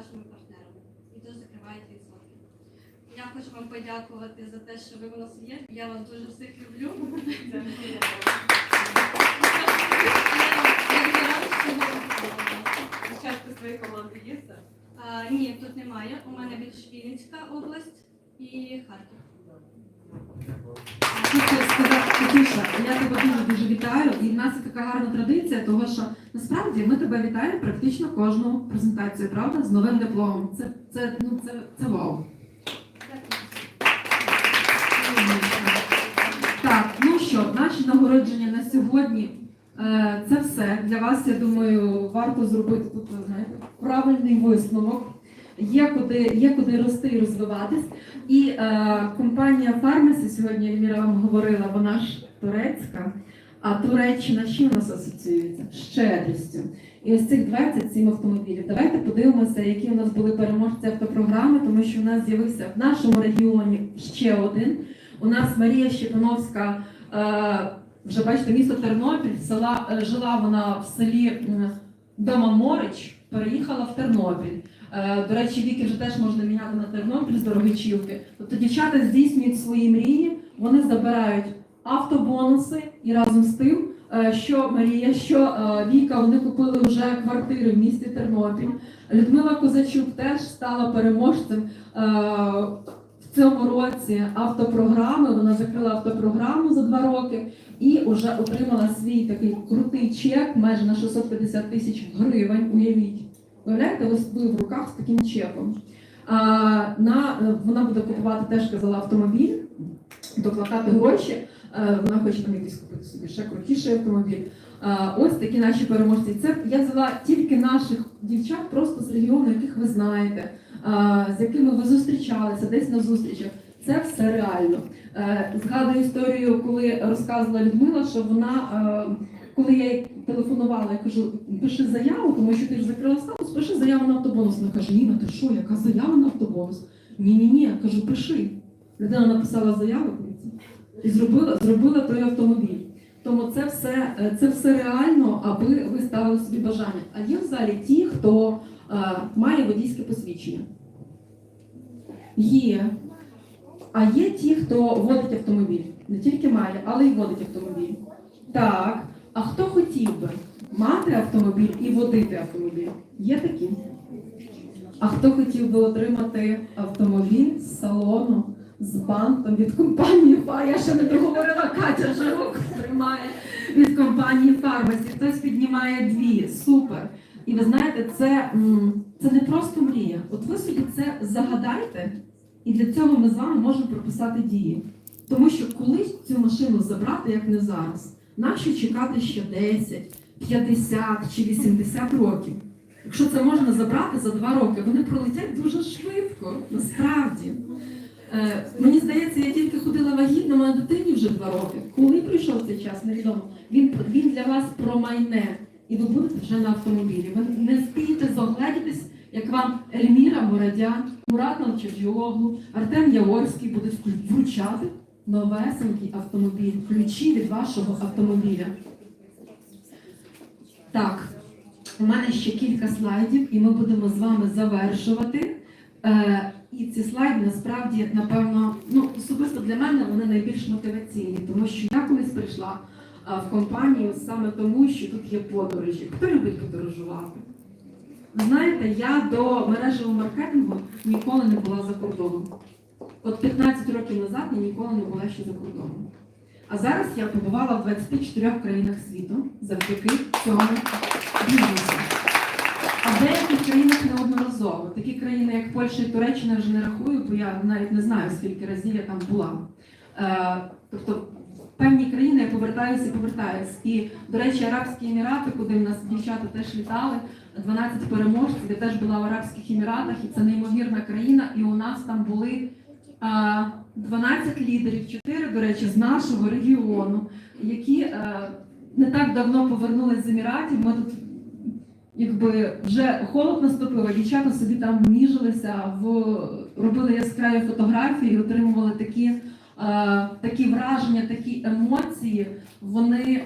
вашими партнерами. І дуже закривають відсотки. Я хочу вам подякувати за те, що ви в нас є. Я вас дуже всіх люблю. Часто своєї команди є це? Ні, тут немає. У мене більш Вінницька область і Харків. Хочу сказати, я тебе дуже дуже вітаю. І в нас є така гарна традиція, того що насправді ми тебе вітаємо практично кожну презентацію, правда? З новим дипломом. Це це ну це, це вау. Так, ну що, наші нагородження на сьогодні. е, Це все для вас. Я думаю, варто зробити тут, знаєте, правильний висновок. Є куди, є куди рости і розвиватись. І е, компанія Фармасі сьогодні Ельміра вам говорила, вона ж турецька. А Туреччина чим у нас асоціюється? Щедрістю. І ось цих 27 автомобілів. Давайте подивимося, які у нас були переможці автопрограми, тому що у нас з'явився в нашому регіоні ще один. У нас Марія Щепановська, е, вже бачите, місто Тернопіль, села, е, жила вона в селі м, Домаморич, переїхала в Тернопіль. Е, До речі, віки вже теж можна міняти на Тернопіль з Дорогичівки. Тобто дівчата здійснюють свої мрії, вони забирають автобонуси і разом з тим, е, що Марія, що е, Віка, вони купили вже квартири в місті Тернопіль. Людмила Козачук теж стала переможцем е, в цьому році автопрограми. Вона закрила автопрограму за два роки і вже отримала свій такий крутий чек майже на 650 тисяч гривень. Уявіть. Уявляєте, ось ви в руках з таким чеком. А, на, вона буде купувати теж казала автомобіль, доплатати гроші. Е, Вона хоче там якийсь купити собі ще крутіший автомобіль. Ось такі наші переможці. Це я взяла тільки наших дівчат, просто з регіону, яких ви знаєте, з якими ви зустрічалися десь на зустрічах. Це все реально. Е, Згадую історію, коли розказувала Людмила, що вона, е, коли я їй телефонувала, я кажу, пиши заяву, тому що ти ж закрила статус, пиши заяву на автобонус. Вона каже, Ніна, ти що, яка заява на автобонус? Ні, ні, ні, кажу, пиши. Людина написала заяву і зробила, зробила той автомобіль. Тому це все, е, це все реально, аби ви ставили собі бажання. А є в залі ті, хто е, має водійське посвідчення. Є. А є ті, хто водить автомобіль. Не тільки має, але й водить автомобіль. Так. А хто хотів би мати автомобіль і водити автомобіль? Є такі. А хто хотів би отримати автомобіль з салону, з бантом від компанії Фар? Я ще не договорила, Катя вже руку тримає від компанії Фармасі. Хтось піднімає дві. Супер. І ви знаєте, це, це не просто мрія. От ви собі це загадайте, і для цього ми з вами можемо прописати дії. Тому що колись цю машину забрати, як не зараз, нащо чекати ще 10, 50 чи 80 років? Якщо це можна забрати за два роки, вони пролетять дуже швидко, насправді. Е, мені здається, я тільки ходила вагітна, моя дитині вже два роки. Коли прийшов цей час, невідомо. Він, він для вас промайне, і ви будете вже на автомобілі. Ви не спієте зогледітись, як вам Ельміра Морадян, Мурат Навчадіоглу, Артем Яворський будуть вручати новесенький автомобіль, ключі від вашого автомобіля. Так, у мене ще кілька слайдів, і ми будемо з вами завершувати. І ці слайди насправді, напевно, ну особисто для мене вони найбільш мотиваційні, тому що я колись прийшла е, в компанію саме тому, що тут є подорожі. Хто любить подорожувати? Ви знаєте, я до мережевого маркетингу ніколи не була за кордоном. От 15 років назад я ніколи не була ще за кордоном. А зараз я побувала в 24 країнах світу завдяки цьому бізнесу. А в деяких країнах неодноразово. Такі країни, як Польща і Туреччина, вже не рахую, бо я навіть не знаю, скільки разів я там була. Е, тобто певні країни я повертаюся і повертаюся. І, до речі, Арабські Емірати, куди в нас дівчата теж літали, 12 переможців, я теж була в Арабських Еміратах, і це неймовірна країна. І у нас там були а, 12 лідерів, 4, до речі, з нашого регіону, які е, не так давно повернулись з Еміратів. Ми тут якби вже холод наступив, а дівчата собі там ніжилися, в, робили яскраві фотографії, отримували такі, е, такі враження, такі емоції. Вони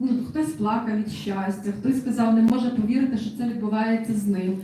ну, хтось плакав від щастя, хтось сказав, не може повірити, що це відбувається з ним.